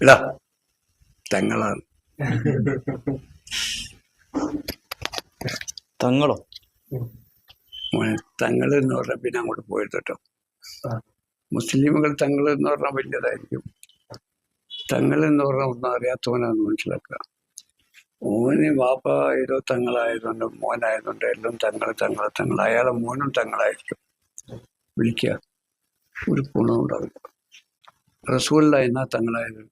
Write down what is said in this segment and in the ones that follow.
ഇടാ തങ്ങളാണ്. തങ്ങളോ? മോനെ തങ്ങൾ എന്ന് പറഞ്ഞാൽ പിന്നെ അങ്ങോട്ട് പോയത് കേട്ടോ മുസ്ലിമുകൾ തങ്ങൾ എന്ന് പറഞ്ഞാൽ വലിയതായിരിക്കും. തങ്ങൾ എന്ന് പറഞ്ഞാൽ ഒന്നും അറിയാത്തവനാന്ന് മനസ്സിലാക്കുക. ഓന് വാപ്പ ഏതോ തങ്ങളായതുകൊണ്ട് മോനായതുകൊണ്ട് എല്ലാം തങ്ങൾ തങ്ങൾ തങ്ങൾ അയാളെ മോനും തങ്ങളായിരിക്കും. വിളിക്കുക. ഒരു ഗുണവും ഉണ്ടാവില്ല റസൂള്ള എന്ന തങ്ങളായത്?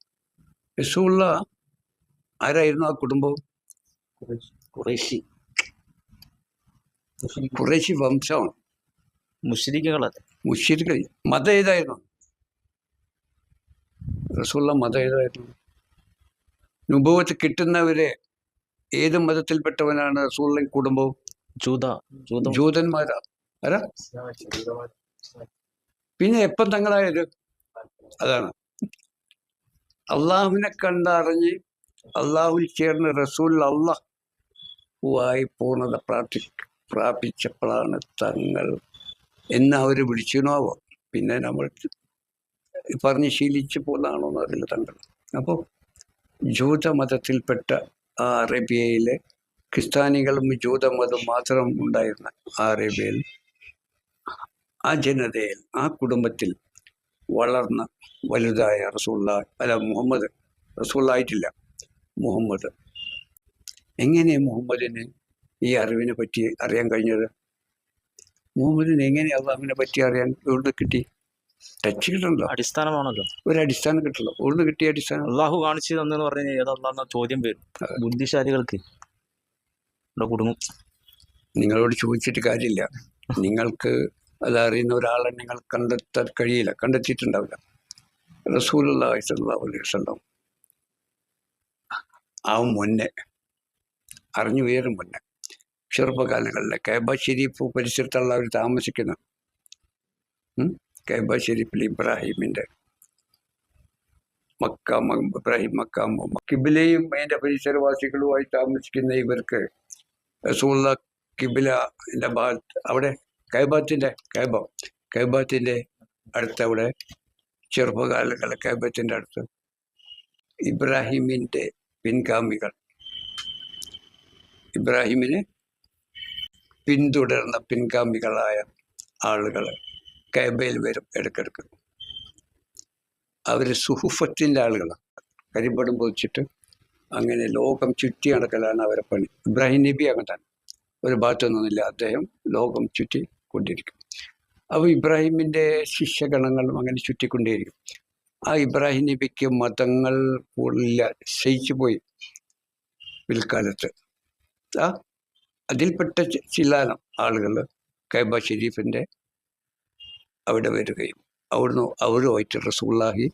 റസൂള്ള ആരായിരുന്നു ആ കുടുംബം? കുറേശി. കുറേശി. വംശമാണ്. മുസ്ലിക്കുകളല്ലേ മുഷിരികൾ മതം ഏതായിരുന്നു? റസൂള്ള മതം ഏതായിരുന്നു? നുഭവത്ത് കിട്ടുന്നവരെ ഏത് മതത്തിൽപ്പെട്ടവനാണ് റസൂള്ള കുടുംബവും ജൂത. ജൂതന്മാരാ. ആരാ? പിന്നെ എപ്പം തങ്ങളായത്? അതാണ്. അള്ളാഹുവിനെ കണ്ടറിഞ്ഞ് അള്ളാഹുവിൽ ചേർന്ന് റസൂൽ അള്ളാഹുവായി പൂർണത പ്രാർത്ഥി പ്രാപിച്ചപ്പോഴാണ് തങ്ങൾ എന്ന് അവർ വിളിച്ചിണാവോ പിന്നെ നമ്മൾ പറഞ്ഞ് ശീലിച്ചു പോകുന്നതാണോ എന്ന് അറിയില്ല തങ്ങൾ അപ്പോൾ ജൂതമതത്തിൽപ്പെട്ട ആ അറേബ്യയിലെ ക്രിസ്ത്യാനികളും ജൂതമതം മാത്രം ഉണ്ടായിരുന്ന ആ അറേബ്യയിൽ ആ ജനതയിൽ ആ കുടുംബത്തിൽ വളർന്ന വലുതായ റസൂള്ള അല്ല മുഹമ്മദ് റസൂള്ളായിട്ടില്ല മുഹമ്മദ്. എങ്ങനെ മുഹമ്മദിന് ഈ അറിവിനെ പറ്റി അറിയാൻ കഴിഞ്ഞത്? മുഹമ്മദിന് എങ്ങനെ അള്ളാഹുവിനെ പറ്റി അറിയാൻ എവിടെ കിട്ടി? ടച്ച് കിട്ടണല്ലോ. അടിസ്ഥാനമാണല്ലോ. ഒരു അടിസ്ഥാനം കിട്ടണല്ലോ. എവിടെ കിട്ടിയ അടിസ്ഥാനം. അള്ളാഹു കാണിച്ചു തന്നെന്ന് പറഞ്ഞു കഴിഞ്ഞാൽ ഏതല്ലാന്ന ചോദ്യം വരും. ബുദ്ധിശാലികൾക്ക് ഇവിടെ കുടുങ്ങും. നിങ്ങളോട് ചോദിച്ചിട്ട് കാര്യമില്ല. നിങ്ങൾക്ക് അതറിയുന്ന ഒരാളെ നിങ്ങൾ കണ്ടെത്താൻ കഴിയില്ല കണ്ടെത്തിയിട്ടുണ്ടാവില്ല. റസൂലുള്ള അലൈഹി വസല്ലം ആ മുന്നേ അറിഞ്ഞു വേറും മുന്നേ. ചെറുപ്പകാലങ്ങളിൽ കൈബ ഷെരീഫ് പരിസരത്തുള്ള അവർ താമസിക്കുന്ന കേബ ഷെരീഫിൽ ഇബ്രാഹിമിന്റെ മക്ക ഇബ്രാഹിം മക്ക മ- കിബിലയും അതിന്റെ പരിസരവാസികളുമായി താമസിക്കുന്ന ഇവർക്ക് റസൂള്ള കിബില എന്റെ ഭാഗത്ത് അവിടെ കൈബാത്തിന്റെ കൈബം കൈബത്തിന്റെ അടുത്തവിടെ ചെറുപ്പകാലങ്ങൾ കൈബത്തിന്റെ അടുത്ത് ഇബ്രാഹിമിന്റെ പിൻഗാമികൾ. ഇബ്രാഹിമിനെ പിന്തുടർന്ന പിൻഗാമികളായ ആളുകൾ കൈബയിൽ വരും ഇടയ്ക്കിടയ്ക്ക്. അവർ സുഹുഫത്തിന്റെ ആളുകളാണ് കരിമ്പടം പൊതിച്ചിട്ട് അങ്ങനെ ലോകം ചുറ്റി നടക്കലാണ് അവരെ പണി. ഇബ്രാഹിം നബി അങ്ങനെ ഒരു ഭാഗത്തൊന്നുമില്ല. അദ്ദേഹം ലോകം ചുറ്റി കൊണ്ടിരിക്കും അപ്പോൾ ഇബ്രാഹിമിന്റെ ശിഷ്യഗണങ്ങളും അങ്ങനെ ചുറ്റിക്കൊണ്ടേയിരിക്കും. ആ ഇബ്രാഹിം നബിക്ക് മതങ്ങൾ കൂടുതലില്ല ശയിച്ചു പോയി പിൽക്കാലത്ത്. ആ അതിൽപ്പെട്ട ചില ആളുകൾ കൈബ ഷെരീഫിന്റെ അവിടെ വരികയും അവിടുന്ന് അവരുമായിട്ട് റസൂള്ളാഹി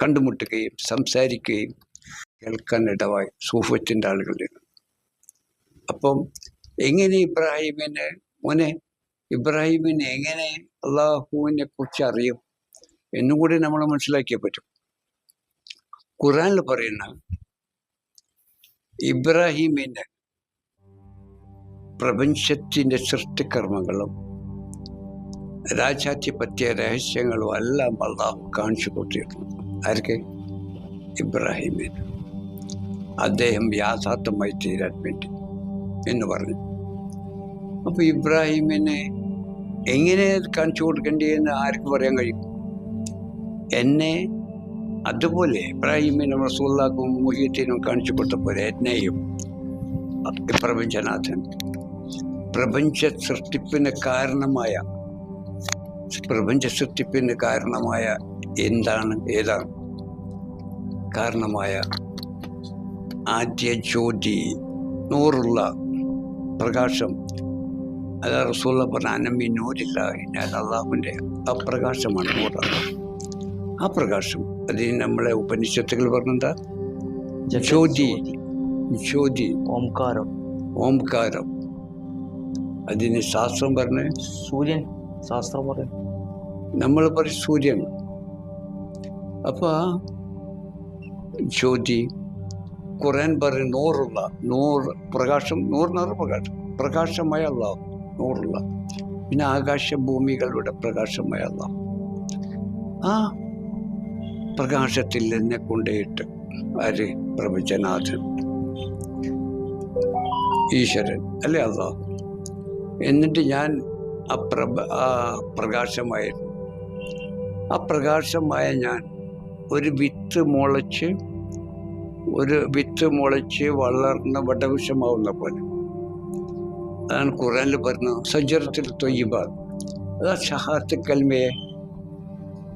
കണ്ടുമുട്ടുകയും സംസാരിക്കുകയും കേൾക്കാൻ ഇടവായി സൂഫത്തിന്റെ ആളുകളിൽ അപ്പം എങ്ങനെ ഇബ്രാഹിമിനെ മോനെ ഇബ്രാഹിമിന് എങ്ങനെ അള്ളാഹുവിനെ കുറിച്ച് അറിയും? എന്നും കൂടി നമ്മൾ മനസ്സിലാക്കിയേ പറ്റും. ഖുറാനിൽ പറയുന്ന ഇബ്രാഹിമിന്റെ പ്രപഞ്ചത്തിന്റെ സൃഷ്ടികർമ്മങ്ങളും രാജാധിപത്യ രഹസ്യങ്ങളും എല്ലാം അള്ളാഹു കാണിച്ചു കൊടുത്തിരുന്നു. ആർക്ക്? ഇബ്രാഹിമിന്. അദ്ദേഹം യാഥാർത്ഥമായി തീരാൻ വേണ്ടി എന്ന് പറഞ്ഞു. അപ്പോൾ ഇബ്രാഹിമിനെ എങ്ങനെ കാണിച്ചു കൊടുക്കേണ്ടതെന്ന് ആർക്ക് പറയാൻ കഴിയും. എന്നെ അതുപോലെ ഇബ്രാഹിമിനെ റസൂല്ലാക്കും മുഹീത്തിനും കാണിച്ചു കൊടുത്ത പോലെ എന്നെയും പ്രപഞ്ചനാഥൻ പ്രപഞ്ച സൃഷ്ടിപ്പിന് കാരണമായ പ്രപഞ്ച സൃഷ്ടിപ്പിന് കാരണമായ എന്താണ് ഏതാണ്? കാരണമായ ആദ്യ ജ്യോതി നൂറുള്ള പ്രകാശം അത് റസൂള്ള പറഞ്ഞ അനമ്മി നൂരില്ല ഞാൻ അള്ളാഹുവിന്റെ അപ്രകാശമാണ് പ്രകാശമാണ് നൂറാണ്. ആ പ്രകാശം അതിന് നമ്മളെ ഉപനിഷത്തുകൾ പറഞ്ഞെന്താ? ജ്യോതി ജ്യോതി ഓംകാരം. ഓംകാരം. അതിന് ശാസ്ത്രം പറഞ്ഞ് സൂര്യൻ ശാസ്ത്രം പറയും. നമ്മൾ പറയും സൂര്യൻ. അപ്പോൾ ജ്യോതി ഖുറാൻ പറയും നൂറുള്ള. നൂറ് പ്രകാശം നൂറിനൂറ് പ്രകാശം. പ്രകാശമായ അള്ളാഹു നൂറുള്ള പിന്നെ ആകാശ ഭൂമികളുടെ പ്രകാശമായ അള്ളാഹു ആ പ്രകാശത്തിൽ എന്നെ കൊണ്ടേയിട്ട് ആര്? പ്രപഞ്ചനാഥൻ. ഈശ്വരൻ. അല്ലേ അള്ളാഹു എന്നിട്ട് ഞാൻ ആ പ്രഭ ആ പ്രകാശമായിരുന്നു ആ പ്രകാശമായ ഞാൻ ഒരു വിത്ത് മുളച്ച് ഒരു വിത്ത് മുളച്ച് വളർന്ന് വടവിഷമാവുന്ന പോലെ അതാണ് ഖുറാനിൽ പറഞ്ഞത് സജറത്തിൽ തൊയ്യബ. അതാ ഷഹാത്ത് കൽമയെ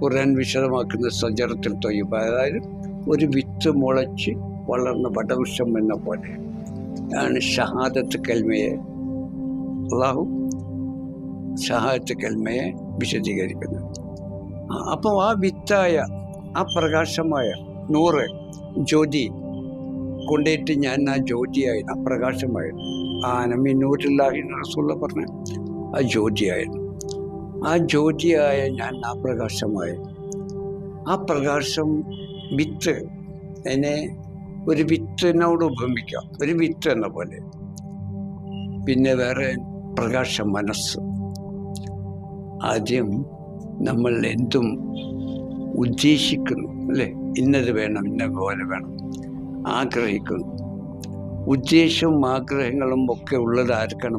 ഖുറാൻ വിശദമാക്കുന്ന സജറത്തിൽ തൊയ്യബ. അതായത് ഒരു വിത്ത് മുളച്ച് വളർന്ന വടവൃക്ഷം എന്ന പോലെ ആണ് ഷഹാദത്ത് കൽമയെ. അള്ളാഹു ഷഹാദത്ത് കൽമയെ വിശദീകരിക്കുന്നത്. അപ്പോൾ ആ വിത്തായ ആ പ്രകാശമായ നൂറ് ജ്യോതി കൊണ്ടേറ്റ് ഞാൻ ആ ജ്യോതിയായി ആ പ്രകാശമായിരുന്നു ആ അനമി നൂറില്ലാഹി റസൂള്ള പറഞ്ഞ. ആ ജ്യോതിയായിരുന്നു ആ ജ്യോതിയായ ഞാൻ ആ പ്രകാശമായി. ആ പ്രകാശം വിത്ത് എന്നെ ഒരു വിത്തിനോട് ഉപമിക്കാം. ഒരു വിത്ത് എന്ന പോലെ. പിന്നെ വേറെ പ്രകാശ മനസ്സ്. ആദ്യം നമ്മൾ എന്തും ഉദ്ദേശിക്കുന്നു അല്ലേ? ഇന്നത് വേണം ഇന്ന പോലെ വേണം. ആഗ്രഹിക്കുന്നു. ഉദ്ദേശവും ആഗ്രഹങ്ങളും ഒക്കെ ഉള്ളത് ആർക്കാണ്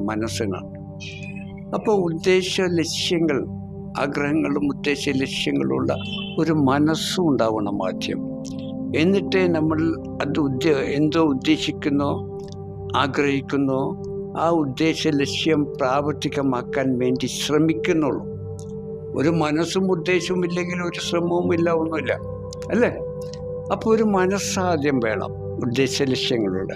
അപ്പോൾ ഉദ്ദേശ ലക്ഷ്യങ്ങൾ ആഗ്രഹങ്ങളും ഉദ്ദേശ ലക്ഷ്യങ്ങളുള്ള ഒരു മനസ്സും ഉണ്ടാവണം ആദ്യം. എന്നിട്ട് നമ്മൾ അത് ഉദ്ദേ എന്തോ ഉദ്ദേശിക്കുന്നോ ആഗ്രഹിക്കുന്നോ ആ ഉദ്ദേശ ലക്ഷ്യം പ്രാവർത്തികമാക്കാൻ വേണ്ടി ശ്രമിക്കുന്നുള്ളൂ. ഒരു മനസ്സും ഉദ്ദേശവും ഇല്ലെങ്കിൽ ഒരു ശ്രമവും ഇല്ല ഒന്നുമില്ല. അല്ലേ? അപ്പോൾ ഒരു മനസ്സാദ്യം വേണം. ഉദ്ദേശ ലക്ഷ്യങ്ങളുണ്ട്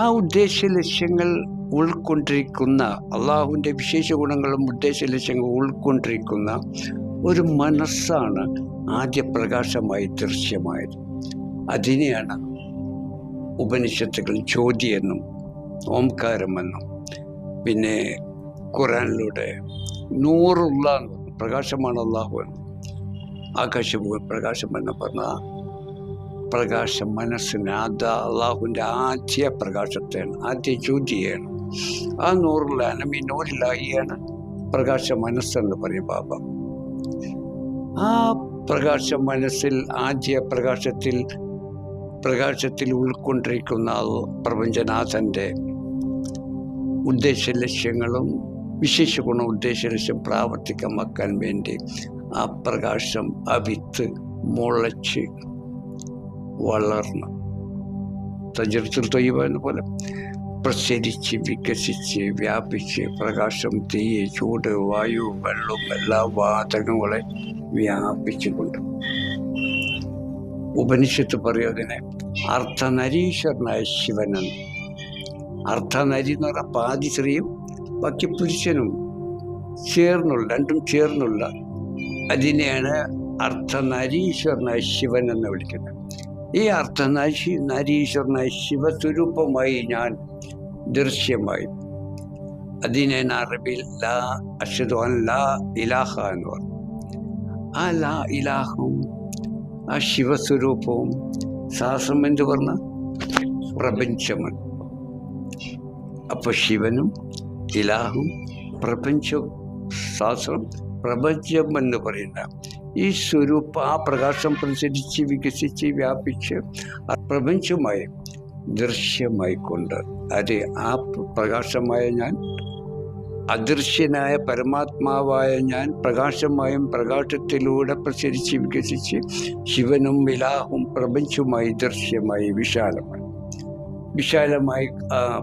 ആ ഉദ്ദേശ ലക്ഷ്യങ്ങൾ ഉൾക്കൊണ്ടിരിക്കുന്ന അള്ളാഹുവിന്റെ വിശേഷ ഗുണങ്ങളും ഉദ്ദേശ ലക്ഷ്യങ്ങളും ഉൾക്കൊണ്ടിരിക്കുന്ന ഒരു മനസ്സാണ് ആദ്യ പ്രകാശമായി ദൃശ്യമായത്. അതിനെയാണ് ഉപനിഷത്തുകൾ ചോദ്യമെന്നും ഓംകാരമെന്നും പിന്നെ ഖുറാനിലൂടെ നൂറുള്ള പ്രകാശമാണ് അള്ളാഹു എന്ന് ആകാശഭൂമി പ്രകാശം എന്ന് പറഞ്ഞ പ്രകാശം മനസ്സിന്. അത് അള്ളാഹുവിന്റെ ആദ്യ പ്രകാശത്തെയാണ് ആദ്യ ജ്യോതിയാണ് ആ നൂറിലാണ് മീ നൂറിലായിയാണ് പ്രകാശ മനസ്സെന്ന് പറയും ബാബ. ആ പ്രകാശ മനസ്സിൽ ആദ്യ പ്രകാശത്തിൽ പ്രകാശത്തിൽ ഉൾക്കൊണ്ടിരിക്കുന്ന പ്രപഞ്ചനാഥന്റെ ഉദ്ദേശ ലക്ഷ്യങ്ങളും വിശേഷ ഗുണ ഉദ്ദേശ ലക്ഷ്യം പ്രാവർത്തികമാക്കാൻ വേണ്ടി ആ പ്രകാശം ആ വിത്ത് മുളച്ച് വളർന്ന് തജർത്തിൽ തൊയ്യുക എന്ന പോലെ പ്രസരിച്ച് വികസിച്ച് വ്യാപിച്ച് പ്രകാശം തീയ് ചൂട് വായു വെള്ളം എല്ലാ വാതകങ്ങളെ വ്യാപിച്ചുകൊണ്ട്. ഉപനിഷത്ത് പറയും അതിനെ അർത്ഥനരീശ്വരനായ ശിവനെന്ന് അർത്ഥനരി എന്ന് പറഞ്ഞാൽ പാതി സ്ത്രീയും ബാക്കി പുരുഷനും. ചേർന്നുള്ള രണ്ടും ചേർന്നുള്ള. അതിനെയാണ് അർത്ഥനരീശ്വരനായ ശിവൻ എന്ന് വിളിക്കുന്നത്. ഈ അർത്ഥനാശി നരീശ്വരനായ ശിവസ്വരൂപമായി ഞാൻ ദൃശ്യമായി. അതിനെ അറബിൽ ലാ അഷദോൻ ലാ ഇലാഹ എന്ന് പറഞ്ഞു. ആ ലാ ഇലാഹവും ആ ശിവസ്വരൂപവും ശാസ്ത്രം എന്ന് പറഞ്ഞ? പ്രപഞ്ചമൻ അപ്പോൾ ശിവനും ഇലാഹും പ്രപഞ്ച ശാസ്ത്രം പ്രപഞ്ചം എന്ന് പറയുന്ന ഈ സ്വരൂപ ആ പ്രകാശം പ്രസരിച്ച് വികസിച്ച് വ്യാപിച്ച് പ്രപഞ്ചമായി ദൃശ്യമായിക്കൊണ്ട്. അത് ആ പ്രകാശമായ ഞാൻ അദൃശ്യനായ പരമാത്മാവായ ഞാൻ പ്രകാശമായും പ്രകാശത്തിലൂടെ പ്രസരിച്ച് വികസിച്ച് ശിവനും വിലാഹും പ്രപഞ്ചവുമായി ദൃശ്യമായി വിശാലമായി വിശാലമായി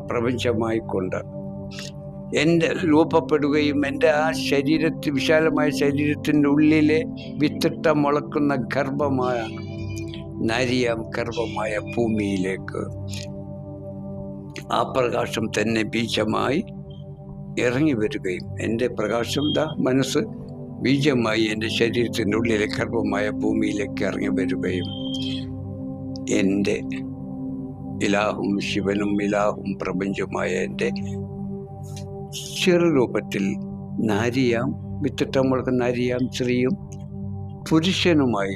പ്രപഞ്ചമായിക്കൊണ്ട്. എന്റെ രൂപപ്പെടുകയും എന്റെ ആ ശരീരത്തിൽ വിശാലമായ ശരീരത്തിന്റെ ഉള്ളിലെ വിത്തിട്ട മുളക്കുന്ന ഗർഭമായ നരിയാം ഗർഭമായ ഭൂമിയിലേക്ക് ആ പ്രകാശം തന്നെ ബീജമായി ഇറങ്ങി വരികയും എന്റെ പ്രകാശം ദാ മനസ്സ് ബീജമായി എന്റെ ശരീരത്തിന്റെ ഉള്ളിലെ ഗർഭമായ ഭൂമിയിലേക്ക് ഇറങ്ങി വരികയും എന്റെ ഇലാഹും ശിവനും ഇലാഹും പ്രപഞ്ചമായ എന്റെ ചെറുരൂപത്തിൽ നാരിയാം വിത്തിട്ടമ്മൾക്ക് നാരിയാം സ്ത്രീയും പുരുഷനുമായി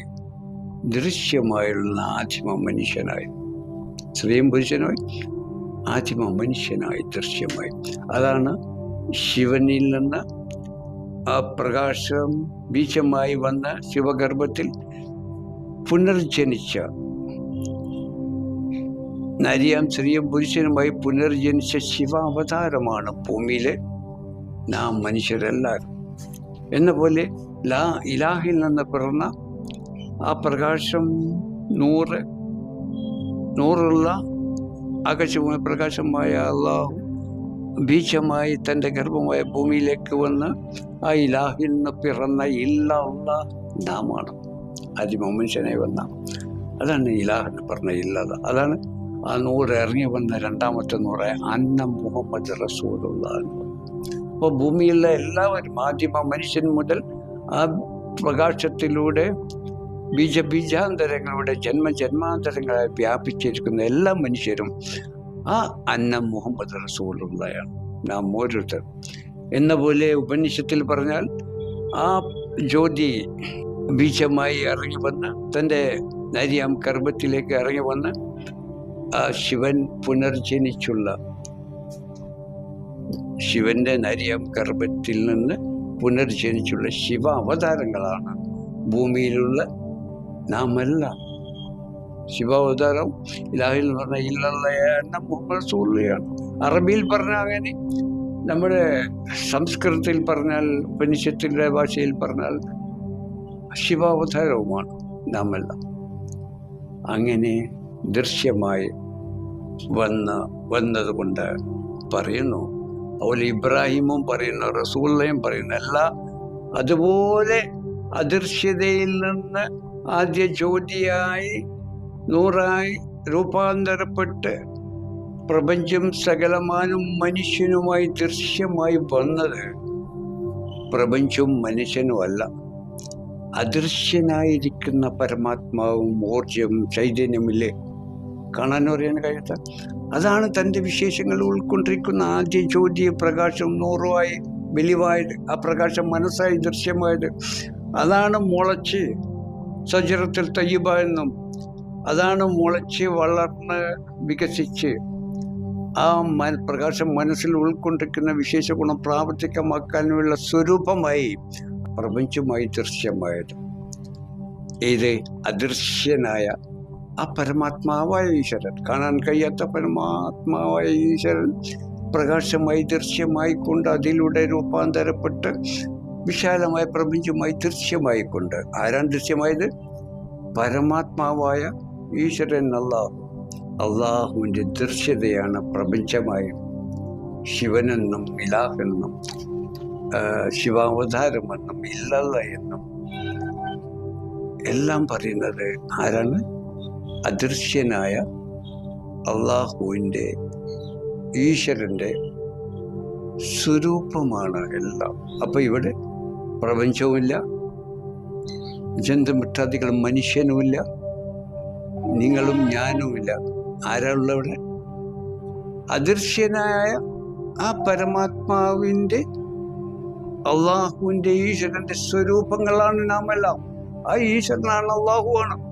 ദൃശ്യമായുള്ള ആദിമ മനുഷ്യനായി. സ്ത്രീയും പുരുഷനുമായി ആദിമ മനുഷ്യനായി ദൃശ്യമായി. അതാണ് ശിവനിൽ നിന്ന് ആ പ്രകാശം ബീജമായി വന്ന ശിവഗർഭത്തിൽ പുനർജനിച്ച നരിയാം സ്ത്രീയും പുരുഷനുമായി പുനർജനിച്ച ശിവാവതാരമാണ് ഭൂമിയിലെ നാം മനുഷ്യരെല്ലാവരും. എന്ന പോലെ ലാ ഇലാഹിൽ നിന്ന് പിറന്ന ആ പ്രകാശം നൂറ് നൂറുള്ള ആകാശമായ പ്രകാശമായ അള്ളാഹു ബീജമായി തന്റെ ഗർഭമായ ഭൂമിയിലേക്ക് വന്ന് ആ ഇലാഹിൽ നിന്ന് പിറന്ന ഇല്ല ഉള്ള നാമാണ്. ആദ്യമ വന്ന. അതാണ് ഇലാഹെന്ന് പറഞ്ഞ ഇല്ലാതെ അതാണ് ആ നൂറ് ഇറങ്ങി വന്ന രണ്ടാമത്തെ നൂറ് അന്ന മുഹമ്മദ് റസൂലുള്ള അപ്പോൾ ഭൂമിയിലെ എല്ലാവരും ആദ്യമ മനുഷ്യൻ മുതൽ ആ പ്രകാശത്തിലൂടെ ബീജ ബീജാന്തരങ്ങളുടെ ജന്മ ജന്മാന്തരങ്ങളായി വ്യാപിച്ചിരിക്കുന്ന എല്ലാ മനുഷ്യരും ആ അന്ന മുഹമ്മദ് റസൂലുള്ളയാണ് നാം ഓരോരുത്തർ. എന്ന പോലെ ഉപനിഷത്തിൽ പറഞ്ഞാൽ ആ ജ്യോതി ബീജമായി ഇറങ്ങി വന്ന് തന്റെ നരിയാം ഗർഭത്തിലേക്ക് ഇറങ്ങി വന്ന് ശിവൻ പുനർജനിച്ചുള്ള ശിവന്റെ നരിയം ഗർഭത്തിൽ നിന്ന് പുനർജനിച്ചുള്ള ശിവ അവതാരങ്ങളാണ്. ഭൂമിയിലുള്ള നാമെല്ലാം. ശിവാവതാരം ഇലാഹിൽ പറഞ്ഞ പറഞ്ഞാൽ ഇല്ലല്ല എന്ന മുഹമ്മദ് സൂള്ളിയാണ് അറബിയിൽ പറഞ്ഞാൽ അങ്ങനെ നമ്മുടെ സംസ്കൃതത്തിൽ പറഞ്ഞാൽ ഉപനിഷത്തിന്റെ ഭാഷയിൽ പറഞ്ഞാൽ ശിവാവതാരവുമാണ് നാമെല്ലാം. അങ്ങനെ ദൃശ്യമായി വന്ന് വന്നതുകൊണ്ട് പറയുന്നു. അതുപോലെ ഇബ്രാഹിമും പറയുന്നു റസൂള്ളയും പറയുന്നു എല്ലാ അതുപോലെ അദൃശ്യതയിൽ നിന്ന് ആദ്യ ജ്യോതിയായി നൂറായി രൂപാന്തരപ്പെട്ട് പ്രപഞ്ചം സകലമാനും മനുഷ്യനുമായി ദൃശ്യമായി വന്നത് പ്രപഞ്ചവും മനുഷ്യനുമല്ല അദൃശ്യനായിരിക്കുന്ന പരമാത്മാവും ഊർജവും ചൈതന്യമില്ലേ കാണാൻ പറയാൻ കഴിയാത്ത അതാണ് തന്റെ വിശേഷങ്ങൾ ഉൾക്കൊണ്ടിരിക്കുന്ന ആദ്യ ജ്യോതി പ്രകാശം നൂറുമായി വെളിവായത് ആ പ്രകാശം മനസ്സായി ദൃശ്യമായത്. അതാണ് മുളച്ച് സജറത്തിൽ തയ്യബ എന്നും അതാണ് മുളച്ച് വളർന്ന് വികസിച്ച്. ആ മന പ്രകാശം മനസ്സിൽ ഉൾക്കൊണ്ടിരിക്കുന്ന വിശേഷ ഗുണം പ്രാവർത്തികമാക്കാനുള്ള സ്വരൂപമായി പ്രപഞ്ചമായി ദൃശ്യമായത്. ഇത് അദൃശ്യനായ ആ പരമാത്മാവായ ഈശ്വരൻ. കാണാൻ കഴിയാത്ത പരമാത്മാവായ ഈശ്വരൻ പ്രകാശമായി ദൃശ്യമായിക്കൊണ്ട് അതിലൂടെ രൂപാന്തരപ്പെട്ട് വിശാലമായ പ്രപഞ്ചമായി ദൃശ്യമായിക്കൊണ്ട് ആരാണ് ദൃശ്യമായത്? പരമാത്മാവായ ഈശ്വരൻ അള്ളാഹു അള്ളാഹുവിന്റെ ദൃശ്യതയാണ് പ്രപഞ്ചമായി. ശിവനെന്നും ഇലാഹെന്നും ശിവാവതാരമെന്നും ഇല്ലല്ല എന്നും എല്ലാം പറയുന്നത് ആരാണ്? അദൃശ്യനായ അള്ളാഹുവിന്റെ ഈശ്വരന്റെ സ്വരൂപമാണ് എല്ലാം. അപ്പോൾ ഇവിടെ പ്രപഞ്ചവുമില്ല ജന്തുമിട്ടാദികളും മനുഷ്യനുമില്ല നിങ്ങളും ഞാനുമില്ല. ആരാ ഉള്ളവിടെ അദൃശ്യനായ ആ പരമാത്മാവിന്റെ അള്ളാഹുവിന്റെ ഈശ്വരന്റെ സ്വരൂപങ്ങളാണ് നാം എല്ലാം ആ ഈശ്വരനാണ് അള്ളാഹുവാണ്.